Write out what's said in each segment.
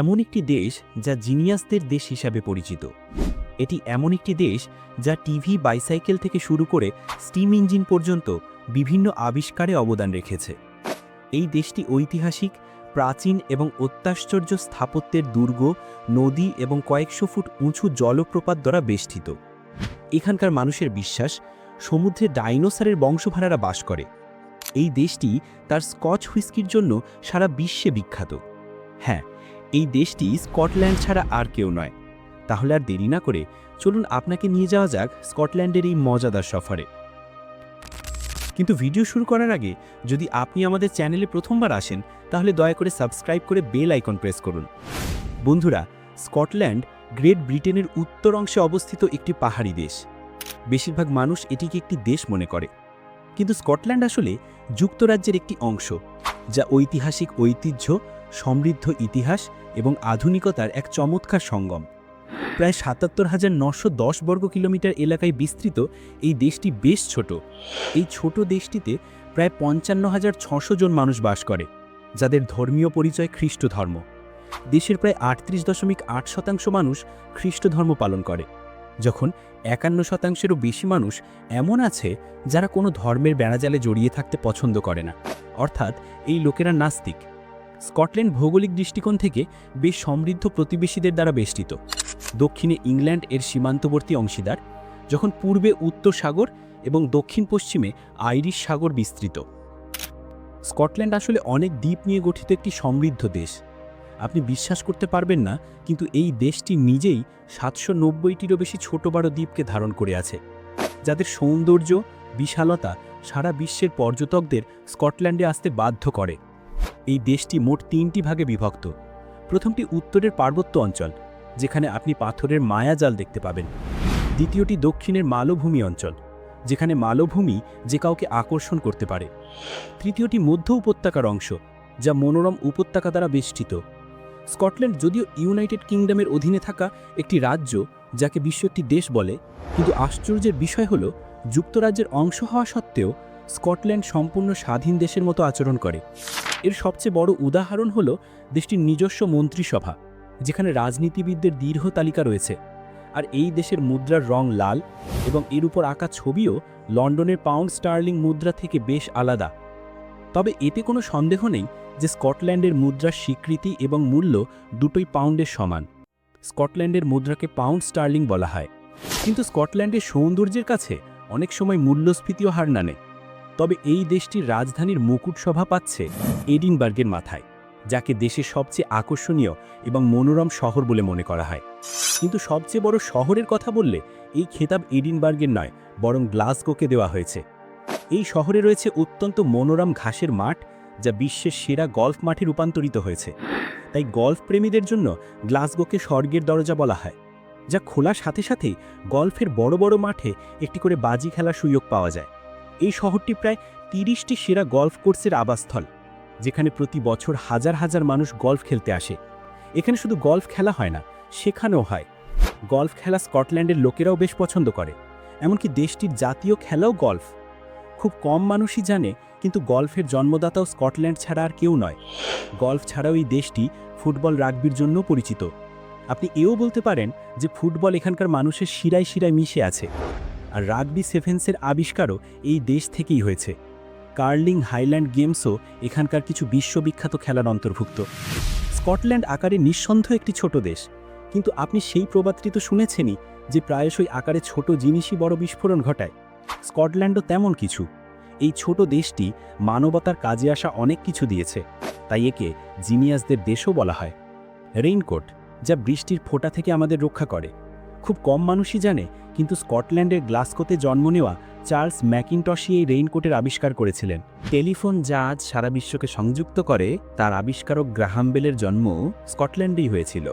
এমন একটি দেশ যা জিনিয়াসদের দেশ হিসাবে পরিচিত। এটি এমন একটি দেশ যা টিভি বাইসাইকেল থেকে শুরু করে স্টিম ইঞ্জিন পর্যন্ত বিভিন্ন আবিষ্কারে অবদান রেখেছে। এই দেশটি ঐতিহাসিক, প্রাচীন এবং অত্যাশ্চর্য স্থাপত্যের দুর্গ, নদী এবং কয়েকশো ফুট উঁচু জলপ্রপাত দ্বারা বেষ্টিত। এখানকার মানুষের বিশ্বাস, সমুদ্রে ডাইনোসরের বংশভাড়ারা বাস করে। এই দেশটি তার স্কচ হুইস্কির জন্য সারা বিশ্বে বিখ্যাত। হ্যাঁ এই দেশটি স্কটল্যান্ড ছাড়া আর কেউ নয়। তাহলে আর দেরি না করে চলুন আপনাকে নিয়ে যাওয়া যাক স্কটল্যান্ডের এই মজাদার সফরে। কিন্তু ভিডিও শুরু করার আগে যদি আপনি আমাদের চ্যানেলে প্রথমবার আসেন, তাহলে দয়া করে সাবস্ক্রাইব করে বেল আইকন প্রেস করুন। বন্ধুরা, স্কটল্যান্ড গ্রেট ব্রিটেনের উত্তর অংশে অবস্থিত একটি পাহাড়ি দেশ। বেশিরভাগ মানুষ এটিকে একটি দেশ মনে করে। কিন্তু স্কটল্যান্ড আসলে যুক্তরাজ্যের একটি অংশ, যা ঐতিহাসিক ঐতিহ্য সমৃদ্ধ ইতিহাস এবং আধুনিকতার এক চমৎকার সঙ্গম। প্রায় সাতাত্তর হাজার নশো দশ বর্গ কিলোমিটার এলাকায় বিস্তৃত এই দেশটি বেশ ছোট। এই ছোট দেশটিতে প্রায় পঞ্চান্ন হাজার ছশো জন মানুষ বাস করে, যাদের ধর্মীয় পরিচয় খ্রিস্ট ধর্ম। দেশের প্রায় আটত্রিশ দশমিক আট শতাংশ মানুষ খ্রিস্ট ধর্ম পালন করে, যখন একান্ন শতাংশেরও বেশি মানুষ এমন আছে যারা কোনো ধর্মের বেড়াজালে জড়িয়ে থাকতে পছন্দ করে না। অর্থাৎ এই লোকেরা নাস্তিক। স্কটল্যান্ড ভৌগোলিক দৃষ্টিকোণ থেকে বেশ সমৃদ্ধ প্রতিবেশীদের দ্বারা বেষ্টিত। দক্ষিণে ইংল্যান্ড এর সীমান্তবর্তী অংশীদার, যখন পূর্বে উত্তর সাগর এবং দক্ষিণ পশ্চিমে আইরিশ সাগর বিস্তৃত। স্কটল্যান্ড আসলে অনেক দ্বীপ নিয়ে গঠিত একটি সমৃদ্ধ দেশ। আপনি বিশ্বাস করতে পারবেন না, কিন্তু এই দেশটি নিজেই সাতশো নব্বইটিরও বেশি ছোট বড় দ্বীপকে ধারণ করে আছে, যাদের সৌন্দর্য, বিশালতা সারা বিশ্বের পর্যটকদের স্কটল্যান্ডে আসতে বাধ্য করে। এই দেশটি মোট তিনটি ভাগে বিভক্ত। প্রথমটি উত্তরের পার্বত্য অঞ্চল, যেখানে আপনি পাথরের মায়াজাল দেখতে পাবেন। দ্বিতীয়টি দক্ষিণের মালভূমি অঞ্চল, যেখানে মালভূমি যে কাউকে আকর্ষণ করতে পারে। তৃতীয়টি মধ্য উপত্যকার অংশ, যা মনোরম উপত্যকা দ্বারা বেষ্টিত। স্কটল্যান্ড যদিও ইউনাইটেড কিংডমের অধীনে থাকা একটি রাজ্য, যাকে বিশ্ব একটি দেশ বলে, কিন্তু আশ্চর্যের বিষয় হল, যুক্তরাজ্যের অংশ হওয়া সত্ত্বেও স্কটল্যান্ড সম্পূর্ণ স্বাধীন দেশের মতো আচরণ করে। এর সবচেয়ে বড় উদাহরণ হল দেশটির নিজস্ব মন্ত্রিসভা, যেখানে রাজনীতিবিদদের দীর্ঘ তালিকা রয়েছে। আর এই দেশের মুদ্রার রং লাল এবং এর উপর আঁকা ছবিও লন্ডনের পাউন্ড স্টার্লিং মুদ্রা থেকে বেশ আলাদা। তবে এতে কোনো সন্দেহ নেই যে স্কটল্যান্ডের মুদ্রার স্বীকৃতি এবং মূল্য দুটোই পাউন্ডের সমান। স্কটল্যান্ডের মুদ্রাকে পাউন্ড স্টার্লিং বলা হয়। কিন্তু স্কটল্যান্ডের সৌন্দর্যের কাছে অনেক সময় মূল্যস্ফীতিও হার নানে। তবে এই দেশটির রাজধানীর মুকুটসভা পাচ্ছে এডিনবার্গের মাথায়, যাকে দেশের সবচেয়ে আকর্ষণীয় এবং মনোরম শহর বলে মনে করা হয়। কিন্তু সবচেয়ে বড় শহরের কথা বললে এই খেতাব এডিনবার্গের নয়, বরং গ্লাসগোকে দেওয়া হয়েছে। এই শহরে রয়েছে অত্যন্ত মনোরম ঘাসের মাঠ, যা বিশ্বের সেরা গল্ফ মাঠে রূপান্তরিত হয়েছে। তাই গল্ফ প্রেমীদের জন্য গ্লাসগোকে স্বর্গের দরজা বলা হয়, যা খোলার সাথে সাথেই গল্ফের বড় বড় মাঠে একটি করে বাজি খেলার সুযোগ পাওয়া যায়। এই শহরটি প্রায় তিরিশটি সেরা গল্ফ কোর্সের আবাসস্থল, যেখানে প্রতি বছর হাজার হাজার মানুষ গল্ফ খেলতে আসে। এখানে শুধু গল্ফ খেলা হয় না শেখানো হয়। গল্ফ খেলা স্কটল্যান্ডের লোকেরাও বেশ পছন্দ করে, এমনকি দেশটির জাতীয় খেলাও গল্ফ। খুব কম মানুষই জানে, কিন্তু গল্ফের জন্মদাতাও স্কটল্যান্ড ছাড়া আর কেউ নয়। গল্ফ ছাড়াও এই দেশটি ফুটবল, রাগবির জন্য পরিচিত। আপনি এও বলতে পারেন যে ফুটবল এখানকার মানুষের শিরায় শিরায় মিশে আছে। আর রাগবি সেভেন্সের আবিষ্কারও এই দেশ থেকেই হয়েছে। কার্লিং হাইল্যান্ড গেমসও এখানকার কিছু বিশ্ববিখ্যাত খেলার অন্তর্ভুক্ত। স্কটল্যান্ড আকারে নিঃসন্দেহ একটি ছোট দেশ। কিন্তু আপনি সেই প্রবাদটি তো শুনেছেনই যে প্রায়শই আকারে ছোট জিনিসই বড় বিস্ফোরণ ঘটায়। স্কটল্যান্ডও তেমন কিছু। এই ছোট দেশটি মানবতার কাজে আসা অনেক কিছু দিয়েছে। তাই একে জিনিয়াসদের দেশও বলা হয়। রেইনকোট, যা বৃষ্টির ফোঁটা থেকে আমাদের রক্ষা করে। খুব কম মানুষই জানে, কিন্তু স্কটল্যান্ডের গ্লাসকোতে জন্ম নেওয়া চার্লস ম্যাকিনটসই এই রেইনকোটের আবিষ্কার করেছিলেন। টেলিফোন যা আজ সারা বিশ্বকে সংযুক্ত করে, তার আবিষ্কারক গ্রাহাম বেলের জন্ম স্কটল্যান্ডেই হয়েছিল।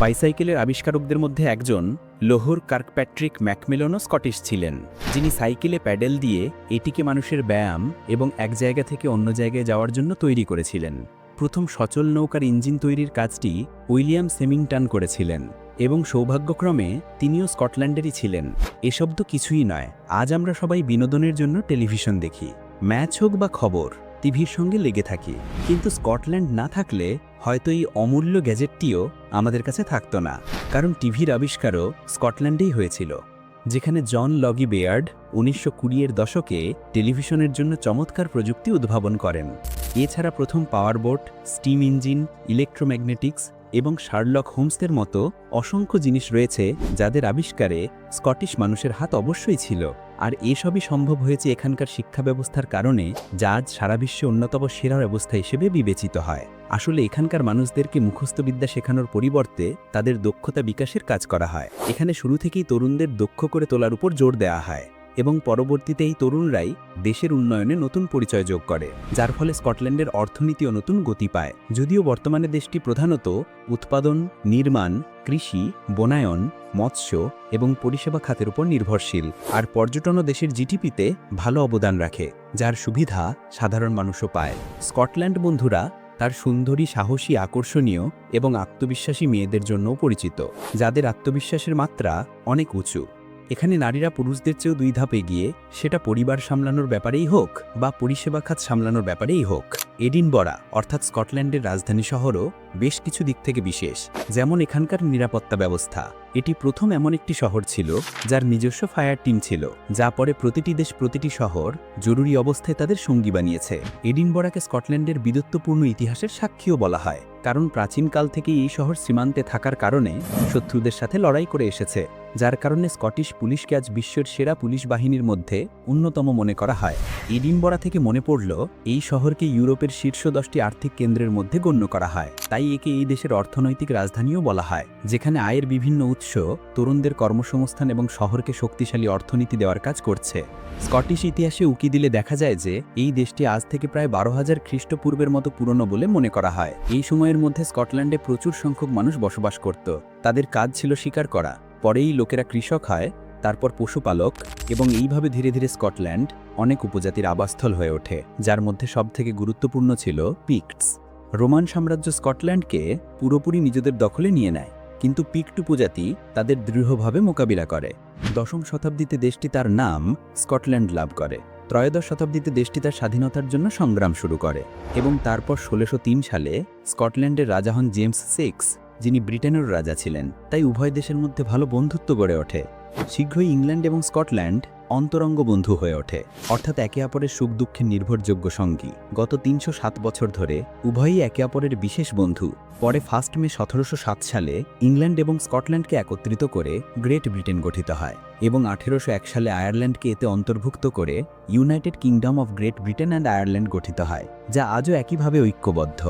বাইসাইকেলের আবিষ্কারকদের মধ্যে একজন লোহর কার্কপ্যাট্রিক ম্যাকমেলনও স্কটিশ ছিলেন, যিনি সাইকেলে প্যাডেল দিয়ে এটিকে মানুষের ব্যায়াম এবং এক জায়গা থেকে অন্য জায়গায় যাওয়ার জন্য তৈরি করেছিলেন। প্রথম সচল নৌকার ইঞ্জিন তৈরির কাজটি উইলিয়াম সেমিংটন করেছিলেন। এবং সৌভাগ্যক্রমে তিনিও স্কটল্যান্ডেরই ছিলেন। এসব তো কিছুই নয়। আজ আমরা সবাই বিনোদনের জন্য টেলিভিশন দেখি। ম্যাচ হোক বা খবর, টিভির সঙ্গে লেগে থাকি। কিন্তু স্কটল্যান্ড না থাকলে হয়তো এই অমূল্য গ্যাজেটটিও আমাদের কাছে থাকতো না। কারণ টিভির আবিষ্কারও স্কটল্যান্ডেই হয়েছিল। যেখানে জন লগি বেয়ার্ড উনিশশো কুড়িয়ের দশকে টেলিভিশনের জন্য চমৎকার প্রযুক্তি উদ্ভাবন করেন। এছাড়া প্রথম power boat steam engine, electromagnetics এবং শার্লক হোমসদের মতো অসংখ্য জিনিস রয়েছে যাদের আবিষ্কারে স্কটিশ মানুষের হাত অবশ্যই ছিল। আর এসবই সম্ভব হয়েছে এখানকার শিক্ষা ব্যবস্থার কারণে, যা আজ সারা বিশ্বে অন্যতম সেরা ব্যবস্থা হিসেবে বিবেচিত হয়। আসলে এখানকার মানুষদেরকে মুখস্থবিদ্যা শেখানোর পরিবর্তে তাদের দক্ষতা বিকাশের কাজ করা হয়। এখানে শুরু থেকেই তরুণদের দক্ষ করে তোলার উপর জোর দেওয়া হয়। এবং পরবর্তীতে এই তরুণরাই দেশের উন্নয়নে নতুন পরিচয় যোগ করে, যার ফলে স্কটল্যান্ডের অর্থনীতিও নতুন গতি পায়। যদিও বর্তমানে দেশটি প্রধানত উৎপাদন, নির্মাণ, কৃষি, বনায়ন, মৎস্য এবং পরিষেবা খাতের উপর নির্ভরশীল, আর পর্যটনও দেশের জিডিপিতে ভালো অবদান রাখে, যার সুবিধা সাধারণ মানুষও পায়। স্কটল্যান্ড বন্ধুরা তার সুন্দরী, সাহসী, আকর্ষণীয় এবং আত্মবিশ্বাসী মেয়েদের জন্যও পরিচিত, যাদের আত্মবিশ্বাসের মাত্রা অনেক উঁচু। এখানে নারীরা পুরুষদের চেয়েও দুই ধাপ এগিয়ে, সেটা পরিবার সামলানোর ব্যাপারেই হোক বা পরিষেবা খাত সামলানোর ব্যাপারেই হোক। এডিনবরা, অর্থাৎ স্কটল্যান্ডের রাজধানী শহরও বেশ কিছু দিক থেকে বিশেষ, যেমন এখানকার নিরাপত্তা ব্যবস্থা। এটি প্রথম এমন একটি শহর ছিল, যার নিজস্ব ফায়ার টিম ছিল, যা পরে প্রতিটি দেশ, প্রতিটি শহর, জরুরি অবস্থায় তাদের সঙ্গী বানিয়েছে। এডিনবরাকে স্কটল্যান্ডের বিদত্বপূর্ণ ইতিহাসের সাক্ষীও বলা হয়, কারণ প্রাচীনকাল থেকেই এই শহর সীমান্তে থাকার কারণে শত্রুদের সাথে লড়াই করে এসেছে, যার কারণে স্কটিশ পুলিশকে আজ বিশ্বের সেরা পুলিশ বাহিনীর মধ্যে অন্যতম মনে করা হয়। এডিনবরা থেকে মনে পড়ল, এই শহরকে ইউরোপের শীর্ষ দশটি আর্থিক কেন্দ্রের মধ্যে গণ্য করা হয়, তাই একে এই দেশের অর্থনৈতিক রাজধানীও বলা হয়, যেখানে আয়ের বিভিন্ন উৎস তরুণদের কর্মসংস্থান এবং শহরকে শক্তিশালী অর্থনীতি দেওয়ার কাজ করছে। স্কটিশ ইতিহাসে উকি দিলে দেখা যায় যে, এই দেশটি আজ থেকে প্রায় বারো হাজার খ্রিস্টপূর্বের মতো পুরনো বলে মনে করা হয়। এই সময়ের মধ্যে স্কটল্যান্ডে প্রচুর সংখ্যক মানুষ বসবাস করত। তাদের কাজ ছিল শিকার করা। পরেই লোকেরা কৃষক হয়, তারপর পশুপালক এবং এইভাবে ধীরে ধীরে স্কটল্যান্ড অনেক উপজাতির আবাসস্থল হয়ে ওঠে, যার মধ্যে সবথেকে গুরুত্বপূর্ণ ছিল পিক্টস। রোমান সাম্রাজ্য স্কটল্যান্ডকে পুরোপুরি নিজেদের দখলে নিয়ে নেয়, কিন্তু পিক্ট উপজাতি তাদের দৃঢ়ভাবে মোকাবিলা করে। দশম শতাব্দীতে দেশটি তার নাম স্কটল্যান্ড লাভ করে। ত্রয়োদশ শতাব্দীতে দেশটি তার স্বাধীনতার জন্য সংগ্রাম শুরু করে এবং তারপর ষোলোশো সালে স্কটল্যান্ডের রাজা হন জেমস সিক্স, যিনি ব্রিটেনের রাজা ছিলেন। তাই উভয় দেশের মধ্যে ভালো বন্ধুত্ব গড়ে ওঠে। শীঘ্রই ইংল্যান্ড এবং স্কটল্যান্ড অন্তরঙ্গ বন্ধু হয়ে ওঠে। অর্থাৎ একে অপরের সুখ দুঃখের নির্ভরযোগ্য সঙ্গী। গত তিনশো সাত বছর ধরে উভয়ই একে অপরের বিশেষ বন্ধু। পরে ফার্স্ট মে সতেরোশো সাত সালে ইংল্যান্ড এবং স্কটল্যান্ডকে একত্রিত করে গ্রেট ব্রিটেন গঠিত হয়। এবং আঠেরোশো এক সালে আয়ারল্যান্ডকে এতে অন্তর্ভুক্ত করে United Kingdom of Great Britain and Ireland গঠিত হয়, যা আজও একইভাবে ঐক্যবদ্ধ।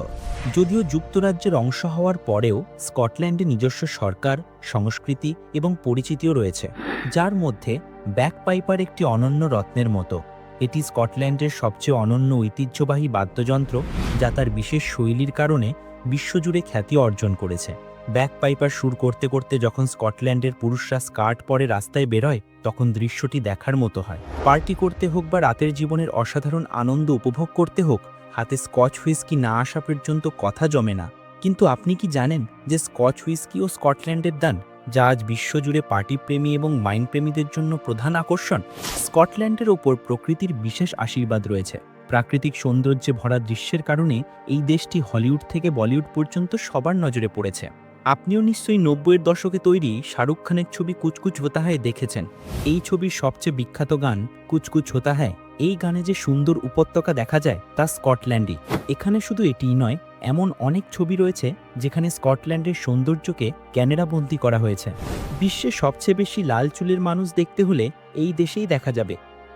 যদিও যুক্তরাজ্যের অংশ হওয়ার পরেও স্কটল্যান্ডে নিজস্ব সরকার, সংস্কৃতি এবং পরিচিতিও রয়েছে, যার মধ্যে ব্যাকপাইপার একটি অনন্য রত্নের মতো। এটি স্কটল্যান্ডের সবচেয়ে অনন্য ঐতিহ্যবাহী বাদ্যযন্ত্র, যা তার বিশেষ শৈলীর কারণে বিশ্বজুড়ে খ্যাতি অর্জন করেছে। ব্যাকপাইপার সুর করতে করতে যখন স্কটল্যান্ডের পুরুষরা স্কার্ট পরে রাস্তায় বেরোয়, তখন দৃশ্যটি দেখার মতো হয়। পার্টি করতে হোক বা রাতের জীবনের অসাধারণ আনন্দ উপভোগ করতে হোক, হাতে স্কচ হুইস্কি না আসা পর্যন্ত কথা জমে না। কিন্তু আপনি কি জানেন যে স্কচ হুইস্কি ও স্কটল্যান্ডের দান, যা আজ বিশ্বজুড়ে পার্টিপ্রেমী এবং মাইনপ্রেমীদের জন্য প্রধান আকর্ষণ? স্কটল্যান্ডের ওপর প্রকৃতির বিশেষ আশীর্বাদ রয়েছে। প্রাকৃতিক সৌন্দর্যে ভরা দৃশ্যের কারণে এই দেশটি হলিউড থেকে বলিউড পর্যন্ত সবার নজরে পড়েছে। আপনিও নিশ্চয়ই নব্বইয়ের দশকে তৈরি শাহরুখ খানের ছবি কুচকুচ হোতা হ্যায় দেখেছেন। এই ছবির সবচেয়ে বিখ্যাত গান কুচকুচ হোতা হ্যায় এই গানে যে সুন্দর উপত্যকা দেখা যায় তা স্কটল্যান্ডই। এখানে শুধু এটিই নয়, এমন অনেক ছবি রয়েছে যেখানে স্কটল্যান্ডের সৌন্দর্যকে ক্যানেরাবন্দি করা হয়েছে। বিশ্বে সবচেয়ে বেশি লাল চুলের মানুষ দেখতে হলে এই দেশেই দেখা যাবে,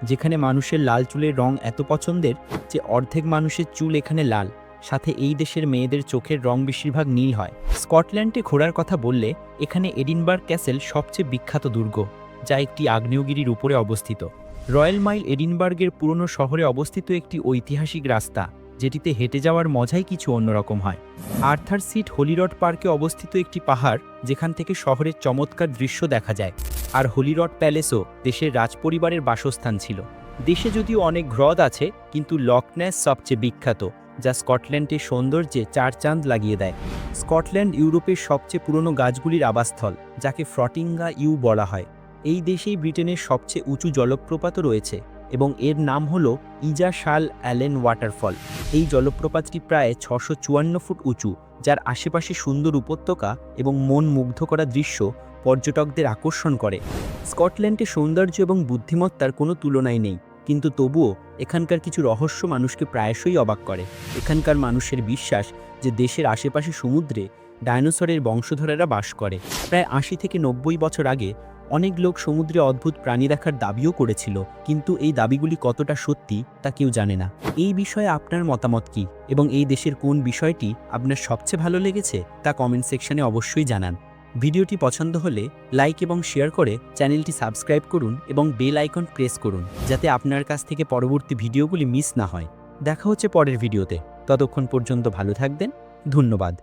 যেখানে মানুষের লাল চুলের রং এত পছন্দের যে অর্ধেক মানুষের চুল এখানে লাল। সাথে এই দেশের মেয়েদের চোখের রং বেশিরভাগ নীল হয়। স্কটল্যান্ডে ঘোরার কথা বললে, এখানে এডিনবার্গ ক্যাসেল সবচেয়ে বিখ্যাত দুর্গ, যা একটি আগ্নেয়গিরির উপরে অবস্থিত। রয়্যাল মাইল এডিনবার্গের পুরনো শহরে অবস্থিত একটি ঐতিহাসিক রাস্তা, যেটিতে হেঁটে যাওয়ার মজাই কিছু অন্যরকম হয়। আর্থার সিট হলিরড পার্কে অবস্থিত একটি পাহাড়, যেখান থেকে শহরের চমৎকার দৃশ্য দেখা যায়। আর হলিরড প্যালেসও দেশের রাজপরিবারের বাসস্থান ছিল। দেশে যদিও অনেক হ্রদ আছে, কিন্তু লকনেস সবচেয়ে বিখ্যাত। যা স্কটল্যান্ডের সৌন্দর্যে চার চাঁদ লাগিয়ে দেয়। স্কটল্যান্ড ইউরোপের সবচেয়ে পুরনো গাছগুলির আবাসস্থল, যাকে ফ্রটিঙ্গা ইউ বলা হয়। এই দেশেই ব্রিটেনের সবচেয়ে উঁচু জলপ্রপাতও রয়েছে এবং এর নাম হল ইজা শাল অ্যালেন ওয়াটারফল। এই জলপ্রপাতটি প্রায় ছশো ফুট উঁচু, যার আশেপাশে সুন্দর উপত্যকা এবং মন মুগ্ধ করা দৃশ্য পর্যটকদের আকর্ষণ করে। স্কটল্যান্ডে সৌন্দর্য এবং বুদ্ধিমত্তার কোনো তুলনাই নেই। কিন্তু তবুও এখানকার কিছু রহস্য মানুষকে প্রায়শই অবাক করে। এখানকার মানুষের বিশ্বাস যে দেশের আশেপাশে সমুদ্রে ডায়নোসরের বংশধরেরা বাস করে। প্রায় আশি থেকে নব্বই বছর আগে অনেক লোক সমুদ্রে অদ্ভুত প্রাণী দেখার দাবিও করেছিল, কিন্তু এই দাবিগুলি কতটা সত্যি তা কেউ জানে না। এই বিষয়ে আপনার মতামত কি এবং এই দেশের কোন বিষয়টি আপনার সবচেয়ে ভালো লেগেছে তা কমেন্ট সেকশনে অবশ্যই জানান। ভিডিওটি পছন্দ হলে লাইক এবং শেয়ার করে চ্যানেলটি সাবস্ক্রাইব করুন এবং বেল আইকন প্রেস করুন, যাতে আপনার কাছ থেকে পরবর্তী ভিডিওগুলি মিস না হয়। দেখা হচ্ছে পরের ভিডিওতে। ততক্ষণ পর্যন্ত ভালো থাকবেন। ধন্যবাদ।